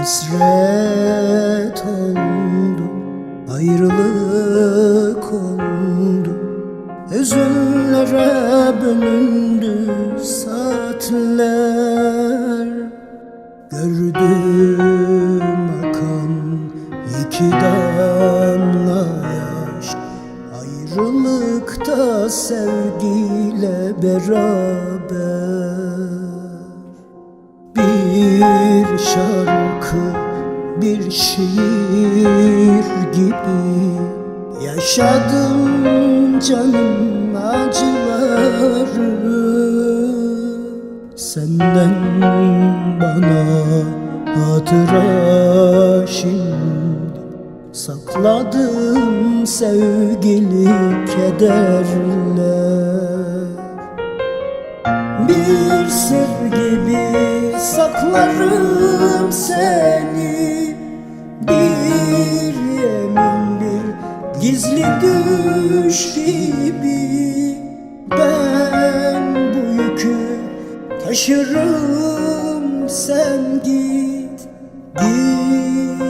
Hasret oldu, ayrılık oldu. Üzünlere bölündü saatler. Gördüm akan iki damla yaş. Ayrılıkta sevgiyle beraber. Bir şarkı, bir şiir gibi. Yaşadım canım acıları. Senden bana hatıra şimdi. Sakladım sevgili kederler Bir sır gibi saklarım seni. Bir yemin bir gizli düş gibi Ben bu yükü taşırım. Sen git Git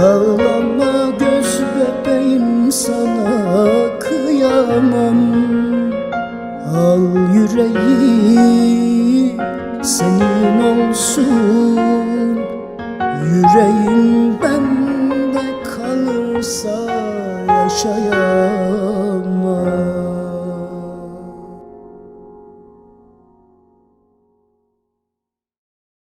Ağlama göz bebeğim sana kıyamam. Al yüreği senin olsun. Yüreğim bende kalırsa yaşayamam